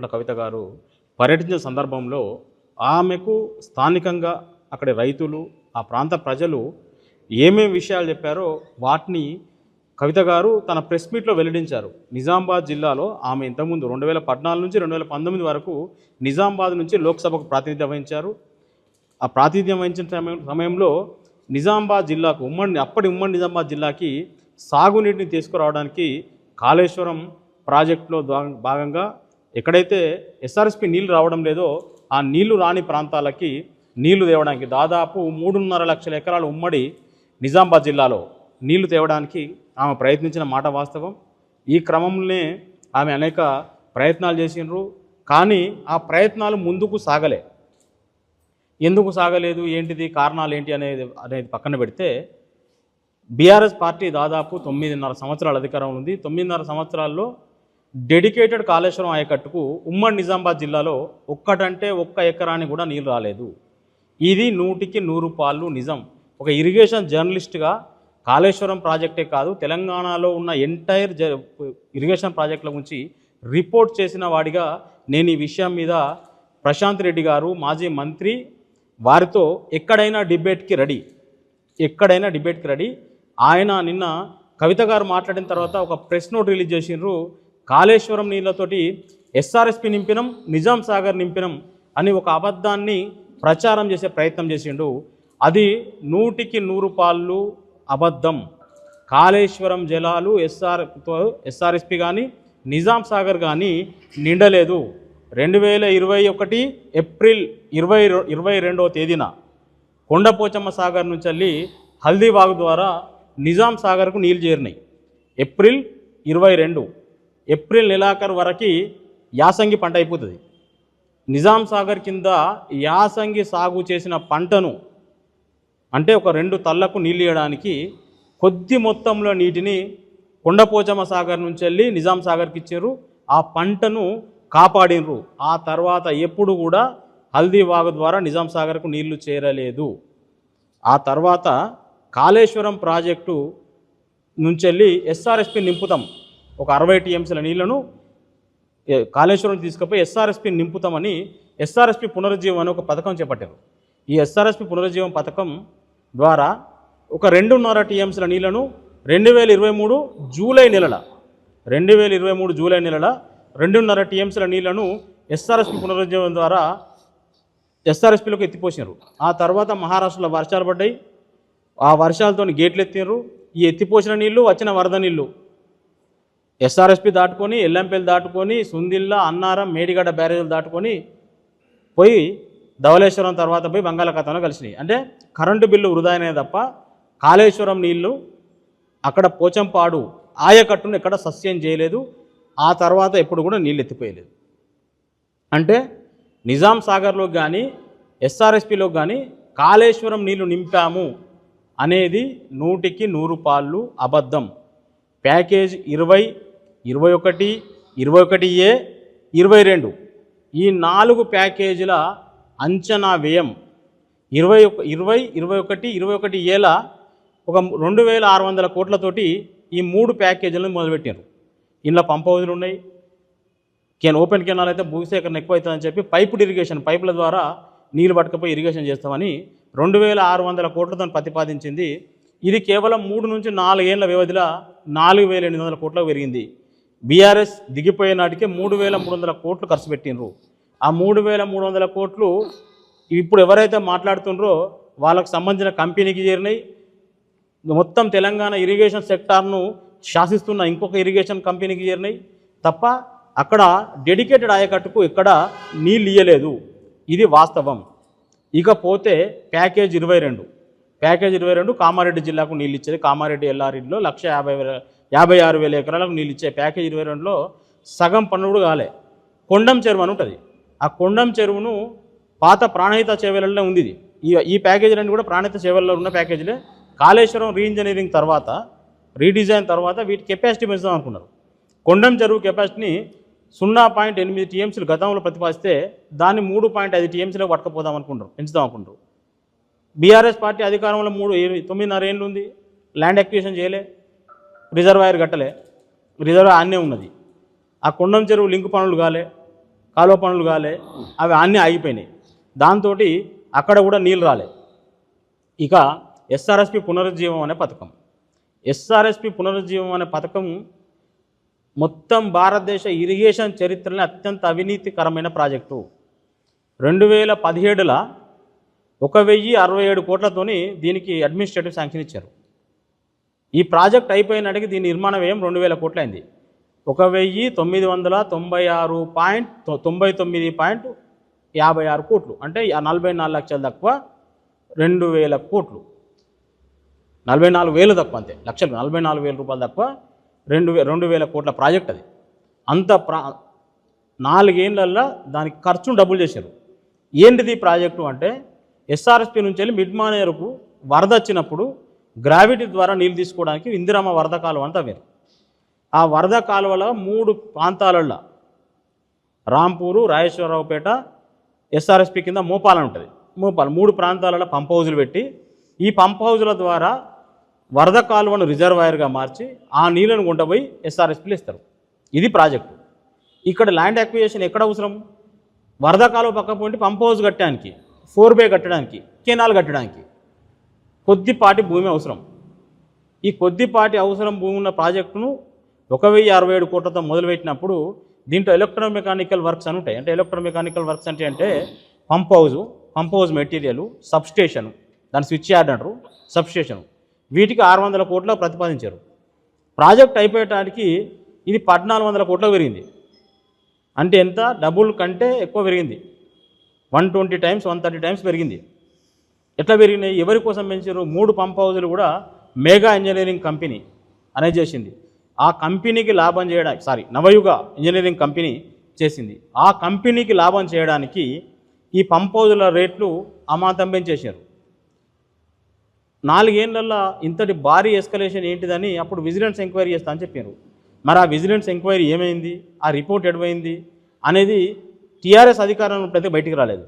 కల్వకుంట్ల కవిత గారు పర్యటించిన సందర్భంలో ఆమెకు స్థానికంగా అక్కడి రైతులు ఆ ప్రాంత ప్రజలు ఏమేమి విషయాలు చెప్పారో వాటిని కవిత గారు తన ప్రెస్ మీట్లో వెల్లడించారు. నిజామాబాద్ జిల్లాలో ఆమె ఇంతకుముందు రెండు వేల పద్నాలుగు నుంచి రెండు వేల పంతొమ్మిది వరకు నిజామాబాద్ నుంచి లోక్సభకు ప్రాతినిధ్యం వహించారు. ఆ ప్రాతినిధ్యం వహించిన సమయం సమయంలో నిజామాబాద్ జిల్లాకు ఉమ్మడి అప్పటి ఉమ్మడి నిజామాబాద్ జిల్లాకి సాగునీటిని తీసుకురావడానికి కాళేశ్వరం ప్రాజెక్టులో భాగంగా ఎక్కడైతే ఎస్ఆర్ఎస్పి నీళ్ళు రావడం లేదో ఆ నీళ్ళు రాని ప్రాంతాలకి నీళ్ళు తేవడానికి దాదాపు మూడున్నర లక్షల ఎకరాల ఉమ్మడి నిజామాబాద్ జిల్లాలో నీళ్ళు తేవడానికి ఆమె ప్రయత్నించిన మాట వాస్తవం. ఈ క్రమంలోనే ఆమె అనేక ప్రయత్నాలు చేసినారు కానీ ఆ ప్రయత్నాలు ముందుకు సాగలే. ఎందుకు సాగలేదు? ఏంటిది? కారణాలు ఏంటి అనేది అనేది పక్కన పెడితే బీఆర్ఎస్ పార్టీ దాదాపు తొమ్మిదిన్నర సంవత్సరాల అధికారం ఉంది. తొమ్మిదిన్నర సంవత్సరాల్లో డెడికేటెడ్ కాళేశ్వరం ఆయకట్టుకు ఉమ్మడి నిజామాబాద్ జిల్లాలో ఒక్కటంటే ఒక్క ఎకరాన్ని కూడా నీళ్ళు రాలేదు. ఇది నూటికి నూరు పాళ్ళు నిజం. ఒక ఇరిగేషన్ జర్నలిస్ట్గా కాళేశ్వరం ప్రాజెక్టే కాదు తెలంగాణలో ఉన్న ఎంటైర్ జ ఇరిగేషన్ ప్రాజెక్టుల గురించి రిపోర్ట్ చేసిన వాడిగా నేను ఈ విషయం మీద ప్రశాంత్ రెడ్డి గారు మాజీ మంత్రి వారితో ఎక్కడైనా డిబేట్కి రెడీ ఎక్కడైనా డిబేట్కి రెడీ. ఆయన నిన్న కవిత గారు మాట్లాడిన తర్వాత ఒక ప్రెస్ నోట్ రిలీజ్ చేసిండ్రు. కాళేశ్వరం నీళ్ళతోటి ఎస్ఆర్ఎస్పి నింపినం నిజాం సాగర్ నింపినం అని ఒక అబద్ధాన్ని ప్రచారం చేసే ప్రయత్నం చేసిండు. అది నూటికి నూరు పాళ్ళు అబద్ధం. కాళేశ్వరం జలాలు ఎస్ఆర్ ఎస్ఆర్ఎస్పి కానీ నిజాం సాగర్ కానీ నిండలేదు. రెండు వేల ఇరవై ఒకటి ఏప్రిల్ ఇరవై ఇరవై రెండవ తేదీన కొండపోచమ్మ సాగర్ నుంచి వెళ్ళి హల్దీబాగ్ ద్వారా నిజాం సాగర్కు నీళ్ళు చేరినాయి. ఏప్రిల్ ఇరవై రెండు ఏప్రిల్ నెలాఖరు వరకు యాసంగి పంట అయిపోతుంది. నిజాం సాగర్ కింద యాసంగి సాగు చేసిన పంటను అంటే ఒక రెండు తళ్ళకు నీళ్ళు ఇవ్వడానికి కొద్ది మొత్తంలో నీటిని కొండపోచమ్మ సాగర్ నుంచి వెళ్ళి నిజాం సాగర్కి ఇచ్చారు. ఆ పంటను కాపాడినరు. ఆ తర్వాత ఎప్పుడు కూడా హల్దీ వాగు ద్వారా నిజాం సాగర్కు నీళ్ళు చేరలేదు. ఆ తర్వాత కాళేశ్వరం ప్రాజెక్టు నుంచి వెళ్ళి ఎస్ఆర్ఎస్పి నింపుతాం. ఒక అరవై టీఎంసీల నీళ్ళను కాళేశ్వరం తీసుకుపోయి ఎస్ఆర్ఎస్పి నింపుతామని ఎస్ఆర్ఎస్పి పునరుజ్జీవం అనే ఒక పథకం చేపట్టారు. ఈ ఎస్ఆర్ఎస్పి పునరుజ్జీవం పథకం ద్వారా ఒక రెండున్నర టీఎంసీల నీళ్ళను రెండు వేల ఇరవై మూడు జూలై నెలల రెండు వేల ఇరవై మూడు జూలై నెలల రెండున్నర టీఎంసీల నీళ్ళను ఎస్ఆర్ఎస్పి పునరుజ్జీవం ద్వారా ఎస్ఆర్ఎస్పిలోకి ఎత్తిపోసినారు. ఆ తర్వాత మహారాష్ట్రలో వర్షాలు పడ్డాయి. ఆ వర్షాలతో గేట్లు ఎత్తినారు. ఈ ఎత్తిపోసిన నీళ్ళు వచ్చిన వరద నీళ్ళు ఎస్ఆర్ఎస్పి దాటుకొని ఎల్లంపల్లి దాటుకొని సుందిల్లా అన్నారం మేడిగడ్డ బ్యారేజీలు దాటుకొని పోయి ధవళేశ్వరం తర్వాత పోయి బంగాళాఖాతంలో కలిసినాయి. అంటే కరెంటు బిల్లు వృధా అయినాయి తప్ప కాళేశ్వరం నీళ్ళు అక్కడ పోచంపాడు ఆయకట్టును ఎక్కడ సస్యం చేయలేదు. ఆ తర్వాత ఎప్పుడు కూడా నీళ్ళు ఎత్తిపోయలేదు. అంటే నిజాం సాగర్లో కానీ ఎస్ఆర్ఎస్పిలో కానీ కాళేశ్వరం నీళ్ళు నింపాము అనేది నూటికి నూరు పాళ్ళు అబద్ధం. ప్యాకేజ్ ఇరవై ఇరవై ఒకటి ఇరవై ఒకటి ఏ ఇరవై రెండు. ఈ నాలుగు ప్యాకేజీల అంచనా వ్యయం ఇరవై ఒక ఇరవై ఇరవై ఒకటి ఇరవై ఒకటి ఏల ఒక రెండు వేల ఆరు వందల కోట్లతోటి ఈ మూడు ప్యాకేజీలను మొదలుపెట్టారు. ఇంట్లో పంప్ హౌజులు ఉన్నాయి. కెన్ ఓపెన్ కెనాల్ అయితే భూసేకరణ ఎక్కువ అవుతుందని చెప్పి పైపుడ్ ఇరిగేషన్ పైపుల ద్వారా నీళ్ళు పట్టుకపోయి ఇరిగేషన్ చేస్తామని రెండు వేల ఆరు వందల కోట్లతో ప్రతిపాదించింది. ఇది కేవలం మూడు నుంచి నాలుగేళ్ళ వ్యవధిలో నాలుగు వేల ఎనిమిది వందల కోట్లకు పెరిగింది. బీఆర్ఎస్ దిగిపోయే నాటికే మూడు వేల మూడు వందల కోట్లు ఖర్చు పెట్టినరు ఆ మూడు వేల మూడు వందల కోట్లు ఇప్పుడు ఎవరైతే మాట్లాడుతుండ్రో వాళ్ళకు సంబంధించిన కంపెనీకి చేరినాయి. మొత్తం తెలంగాణ ఇరిగేషన్ సెక్టార్ను శాసిస్తున్న ఇంకొక ఇరిగేషన్ కంపెనీకి చేరినాయి. తప్ప అక్కడ డెడికేటెడ్ ఆయకట్టుకు ఇక్కడ నీళ్ళు ఇయ్యలేదు. ఇది వాస్తవం. ఇకపోతే ప్యాకేజ్ ఇరవై రెండు. ప్యాకేజ్ ఇరవై రెండు కామారెడ్డి జిల్లాకు నీళ్ళు ఇచ్చేది కామారెడ్డి ఎల్లారెడ్డిలో లక్ష యాభై వేల యాభై ఆరు వేల ఎకరాలకు నీళ్ళు ఇచ్చే ప్యాకేజ్ ఇరవై రెండులో సగం పన్నుడు కాలే. కొండం చెరువు అని ఉంటుంది. ఆ కొండం చెరువును పాత ప్రాణహిత చేవలలో ఉంది ఇది. ఈ ఈ ప్యాకేజీలన్నీ కూడా ప్రాణహిత చేవలలో ఉన్న ప్యాకేజీలే. కాళేశ్వరం రీఇంజనీరింగ్ తర్వాత రీడిజైన్ తర్వాత వీటి కెపాసిటీ పెంచుదాం అనుకున్నారు. కొండం చెరువు కెపాసిటీని సున్నా పాయింట్ ఎనిమిది టీఎంసీలు గతంలో ప్రతిపాదిస్తే దాన్ని మూడు పాయింట్ ఐదు టీఎంసీలో పట్టుకపోదాం అనుకుంటారు పెంచుదాం అనుకుంటారు. బీఆర్ఎస్ పార్టీ అధికారంలో మూడు ఏ- తొమ్మిదిన్నర ఏళ్ళు ఉంది. ల్యాండ్ అక్విజిషన్ చేయలే. రిజర్వాయర్ కట్టలే. రిజర్వాయర్ ఆన్నే ఉన్నది. ఆ కొండం చెరువు లింక్ పనులు కాలే కాలువ పనులు కాలే అవి అన్నీ ఆగిపోయినాయి. దాంతో అక్కడ కూడా నీళ్ళు రాలే. ఇక ఎస్ఆర్ఎస్పి పునరుజ్జీవం అనే పథకం. ఎస్ఆర్ఎస్పి పునరుజ్జీవం అనే పథకం మొత్తం భారతదేశ ఇరిగేషన్ చరిత్రలో అత్యంత అవినీతికరమైన ప్రాజెక్టు. రెండు వేల పదిహేడుల ఒక వెయ్యి అరవై ఏడు కోట్లతోని దీనికి అడ్మినిస్ట్రేటివ్ శాంక్షన్ ఇచ్చారు. ఈ ప్రాజెక్ట్ అయిపోయినాటికి దీని నిర్మాణ వ్యయం రెండు వేల కోట్లైంది. ఒక వెయ్యి తొమ్మిది వందల తొంభై ఆరు పాయింట్ తొ- తొంభై తొమ్మిది పాయింట్ యాభై ఆరు కోట్లు అంటే నలభై నాలుగు లక్షలు తక్కువ రెండు వేల కోట్లు. నలభై నాలుగు వేలు తక్కువ అంతే లక్షలు నలభై నాలుగు వేల రూపాయలు తక్కువ రెండు వే రెండు వేల కోట్ల ప్రాజెక్ట్ అది. అంత ప్రా నాలుగేళ్ళల్లో దానికి ఖర్చును డబ్బులు చేశారు. ఏంటిది ప్రాజెక్టు అంటే ఎస్ఆర్ఎస్పి నుంచి వెళ్ళి మిడ్ మానేరుకు వరద వచ్చినప్పుడు గ్రావిటీ ద్వారా నీళ్ళు తీసుకోవడానికి ఇందిరమ్మ వరద కాలువ అంతా వేరు. ఆ వరద కాలువలో మూడు ప్రాంతాలలో రాంపూరు రాజేశ్వరరావుపేట ఎస్ఆర్ఎస్పి కింద మోపాలని ఉంటుంది. మోపాలు మూడు ప్రాంతాలలో పంప్ హౌజులు పెట్టి ఈ పంప్ హౌజుల ద్వారా వరద కాలువను రిజర్వాయర్గా మార్చి ఆ నీళ్ళను గుంటపోయి ఎస్ఆర్ఎస్పీలు ఇస్తారు. ఇది ప్రాజెక్టు. ఇక్కడ ల్యాండ్ అక్విజేషన్ ఎక్కడ అవసరం? వరద కాలువ పక్క పోండి పంప్ హౌస్ కట్టడానికి. ఫోర్ బే కట్టడానికి కెనాల్ కట్టడానికి కొద్దిపాటి భూమి అవసరం. ఈ కొద్దిపాటి అవసరం భూమి ఉన్న ప్రాజెక్టును ఒక వెయ్యి అరవై ఏడు కోట్లతో మొదలుపెట్టినప్పుడు దీంట్లో ఎలక్ట్రో మెకానికల్ వర్క్స్ అని ఉంటాయి. అంటే ఎలక్ట్రో మెకానికల్ వర్క్స్ అంటే అంటే pump house pump house material substation దాని స్విచ్ యార్డ్ అంటారు సబ్స్టేషన్. వీటికి ఆరు వందల కోట్ల ప్రతిపాదించారు. ప్రాజెక్ట్ అయిపోయటానికి ఇది పద్నాలుగు వందల కోట్లకు పెరిగింది. అంటే ఎంత? డబుల్ కంటే ఎక్కువ పెరిగింది. One twenty times one thirty times పెరిగింది. ఎట్లా పెరిగినాయి? ఎవరి కోసం పెంచారు మూడు పంప్ హౌజులు కూడా మేఘా ఇంజనీరింగ్ కంపెనీ అనేది చేసింది. ఆ కంపెనీకి లాభం చేయడానికి సారీ నవయుగ ఇంజనీరింగ్ కంపెనీ చేసింది. ఆ కంపెనీకి లాభం చేయడానికి ఈ పంప్ హౌజుల రేట్లు అమాంతం పెంచేశారు. నాలుగేళ్ళల్లో ఇంతటి భారీ ఎస్కలేషన్ ఏంటిదని అప్పుడు విజిలెన్స్ ఎంక్వైరీ చేస్తా అని చెప్పారు మరి ఆ విజిలెన్స్ ఎంక్వైరీ ఏమైంది? ఆ రిపోర్ట్ ఎడమైంది అనేది టీఆర్ఎస్ అధికారంలో అయితే బయటికి రాలేదు.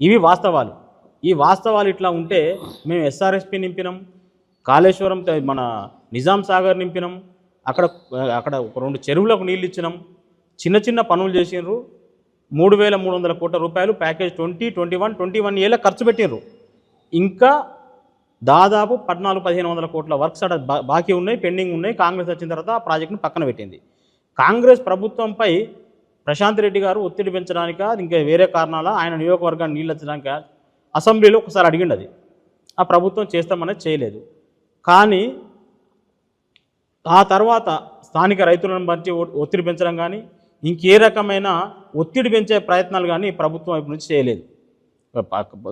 ఇవి వాస్తవాలు. ఈ వాస్తవాలు ఇట్లా ఉంటే మేము ఎస్ఆర్ఎస్పి నింపినాం కాళేశ్వరం మన నిజాం సాగర్ నింపినాం అక్కడ అక్కడ ఒక రెండు చెరువులకు నీళ్ళు ఇచ్చినాం చిన్న చిన్న పనులు చేసినారు మూడు వేల మూడు వందల కోట్ల రూపాయలు package twenty twenty one twenty one ఏళ్ళ ఖర్చు పెట్టినారు ఇంకా దాదాపు పద్నాలుగు పదిహేను వందల కోట్ల వర్క్స్ అక్కడ బాకీ ఉన్నాయి పెండింగ్ ఉన్నాయి కాంగ్రెస్ వచ్చిన తర్వాత ఆ ప్రాజెక్టును పక్కన పెట్టింది. కాంగ్రెస్ ప్రభుత్వంపై ప్రశాంత్ రెడ్డి గారు ఒత్తిడి పెంచడానిక ఇంకా వేరే కారణాల ఆయన నియోజకవర్గాన్ని నీళ్ళు వచ్చడానికి అసెంబ్లీలో ఒకసారి అడిగిండు అది. ఆ ప్రభుత్వం చేస్తామనేది చేయలేదు. కానీ ఆ తర్వాత స్థానిక రైతులను బట్టి ఒ- ఒత్తిడి పెంచడం కానీ ఇంకే రకమైన ఒత్తిడి పెంచే ప్రయత్నాలు కానీ ప్రభుత్వం వైపు నుంచి చేయలేదు.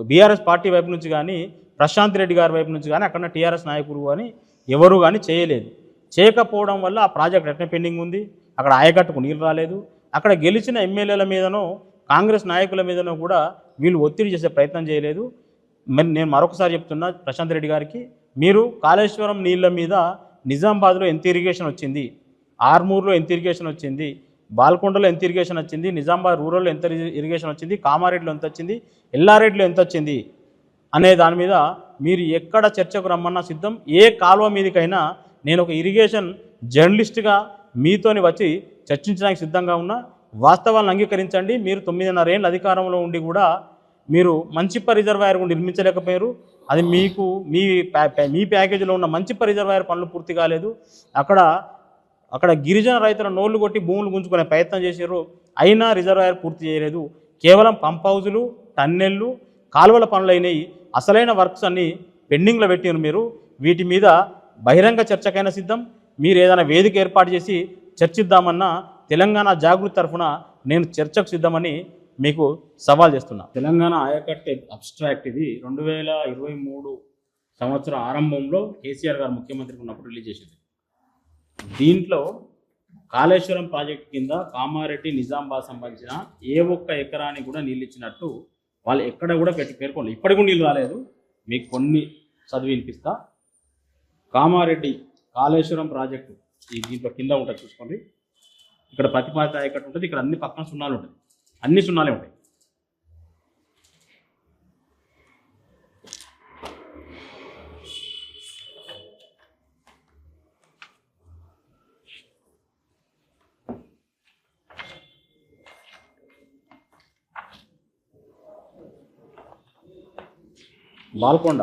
బీఆర్ఎస్ పార్టీ వైపు నుంచి కానీ ప్రశాంత్ రెడ్డి గారి వైపు నుంచి కానీ అక్కడ టీఆర్ఎస్ నాయకులు కానీ ఎవరు కానీ చేయలేదు. చేయకపోవడం వల్ల ఆ ప్రాజెక్ట్ ఎట్లా పెండింగ్ ఉంది? అక్కడ ఆయకట్టుకు నీళ్ళు రాలేదు. అక్కడ గెలిచిన ఎమ్మెల్యేల మీదనో కాంగ్రెస్ నాయకుల మీదనో కూడా వీళ్ళు ఒత్తిడి చేసే ప్రయత్నం చేయలేదు. మరి నేను మరొకసారి చెప్తున్నా ప్రశాంత్ రెడ్డి గారికి మీరు కాళేశ్వరం నీళ్ళ మీద నిజామాబాద్లో ఎంత ఇరిగేషన్ వచ్చింది ఆర్మూర్లో ఎంత ఇరిగేషన్ వచ్చింది బాల్కొండలో ఎంత ఇరిగేషన్ వచ్చింది నిజామాబాద్ రూరల్లో ఎంత ఇరిగేషన్ వచ్చింది కామారెడ్డిలో ఎంత వచ్చింది ఎల్లారెడ్డిలో ఎంత వచ్చింది అనే దాని మీద మీరు ఎక్కడ చర్చకు రమ్మన్నా సిద్ధం. ఏ కాలువ మీదకైనా నేను ఒక ఇరిగేషన్ జర్నలిస్ట్గా మీతోని వచ్చి చర్చించడానికి సిద్ధంగా ఉన్నా వాస్తవాలను అంగీకరించండి. మీరు తొమ్మిదిన్నర ఏళ్ళ అధికారంలో ఉండి కూడా మీరు మంచిప్ప రిజర్వాయర్ కూడా నిర్మించలేకపోయారు. అది మీకు మీ ప్యా- ప్యా- మీ ప్యాకేజీలో ఉన్న మంచిప్ప రిజర్వాయర్ పనులు పూర్తి కాలేదు. అక్కడ అక్కడ గిరిజన రైతుల నోళ్ళు కొట్టి భూములు గుంజుకునే ప్రయత్నం చేశారు. అయినా రిజర్వాయర్ పూర్తి చేయలేదు. కేవలం పంప్ హౌజులు టన్నెళ్ళు కాలువల పనులైనవి అసలైన వర్క్స్ అన్ని పెండింగ్లో పెట్టిన మీరు. వీటి మీద బహిరంగ చర్చకైనా సిద్ధం. మీరు ఏదైనా వేదిక ఏర్పాటు చేసి చర్చిద్దామన్నా తెలంగాణ జాగృతి తరఫున నేను చర్చకు సిద్ధమని మీకు సవాల్ చేస్తున్నా. తెలంగాణ ఆయకట్ అబ్స్ట్రాక్ట్ ఇది. రెండు వేల ఇరవై మూడు సంవత్సరం ఆరంభంలో కేసీఆర్ గారు ముఖ్యమంత్రి ఉన్నప్పుడు రిలీజ్ చేసింది. దీంట్లో కాళేశ్వరం ప్రాజెక్ట్ కింద కామారెడ్డి నిజామాబాద్ సంబంధించిన ఏ ఒక్క ఎకరానికి కూడా నీళ్ళు ఇచ్చినట్టు వాళ్ళు ఎక్కడ కూడా పెట్టి పేర్కొనలేదు ఇప్పటికి కూడా నీళ్ళు రాలేదు. మీకు కొన్ని చదివి వినిపిస్తా. కామారెడ్డి కాళేశ్వరం ప్రాజెక్టు ఈ దీంట్లో కింద ఉంటుంది చూసుకోండి. ఇక్కడ ప్రతిపాదిత ఇక్కడ ఉంటుంది. ఇక్కడ అన్ని పక్కన సున్నాలు ఉంటాయి అన్ని సున్నాలే ఉంటాయి. బాల్కొండ.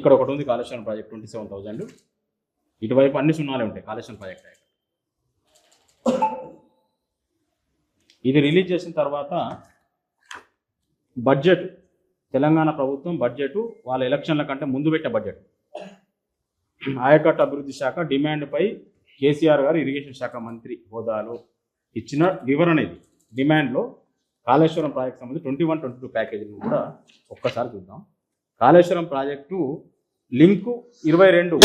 ఇక్కడ ఒకటి ఉంది Kaleshwaram project twenty seven thousand ఇటువైపు అన్ని సున్నాలే ఉంటాయి కాళేశ్వరం ప్రాజెక్ట్ ఇది రిలీజ్ చేసిన తర్వాత బడ్జెట్ తెలంగాణ ప్రభుత్వం బడ్జెట్ వాళ్ళ ఎలక్షన్ల కంటే ముందు పెట్టే బడ్జెట్ ఆయకట్టు అభివృద్ధి శాఖ డిమాండ్పై కేసీఆర్ గారు ఇరిగేషన్ శాఖ మంత్రి హోదాలో ఇచ్చిన వివరణ ఇది. డిమాండ్లో కాళేశ్వరం ప్రాజెక్ట్ సంబంధించి ట్వంటీ వన్ ట్వంటీ టూ ప్యాకేజీని కూడా ఒక్కసారి చూద్దాం. కాళేశ్వరం ప్రాజెక్టు లింకు ఇరవై రెండు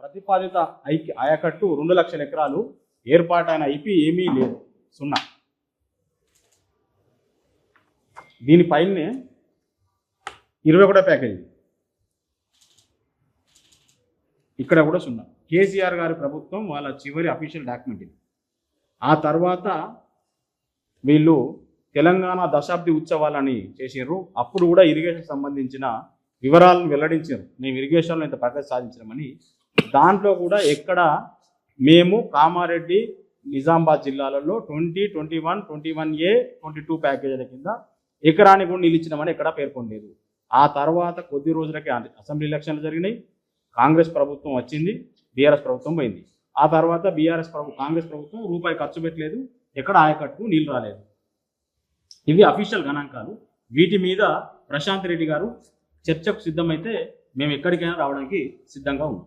ప్రతిపాదిత ఐకి ఆయకట్టు రెండు లక్షల ఎకరాలు ఏర్పాటైన ఐపీ ఏమీ లేదు. సున్నా. దీనిపైనే ఇరవై ఒకటో ప్యాకేజీ. ఇక్కడ కూడా సున్నా. కేసీఆర్ గారి ప్రభుత్వం వాళ్ళ చివరి అఫీషియల్ డాక్యుమెంట్ ఇది. ఆ తర్వాత వీళ్ళు తెలంగాణ దశాబ్ది ఉత్సవాలని చేసారు అప్పుడు కూడా ఇరిగేషన్ సంబంధించిన వివరాలను వెల్లడించారు మేము ఇరిగేషన్లో ఇంత ప్రగతి సాధించామని దాంట్లో కూడా ఎక్కడ మేము కామారెడ్డి నిజామాబాద్ జిల్లాలలో twenty twenty one twenty one ఏ ట్వంటీ టూ ప్యాకేజీల కింద ఎకరానికి కూడా నిలిచినామని ఎక్కడా పేర్కొనలేదు. ఆ తర్వాత కొద్ది రోజులకే అసెంబ్లీ ఎలక్షన్లు జరిగినాయి. కాంగ్రెస్ ప్రభుత్వం వచ్చింది బీఆర్ఎస్ ప్రభుత్వం పోయింది. ఆ తర్వాత బీఆర్ఎస్ ప్రభు కాంగ్రెస్ ప్రభుత్వం రూపాయి ఖర్చు పెట్టలేదు ఎక్కడ ఆయకట్టుకు నీళ్ళు రాలేదు. ఇవి అఫీషియల్ గణాంకాలు. వీటి మీద ప్రశాంత్ రెడ్డి గారు చర్చకు సిద్ధమైతే మేము ఎక్కడికైనా రావడానికి సిద్ధంగా ఉన్నాం.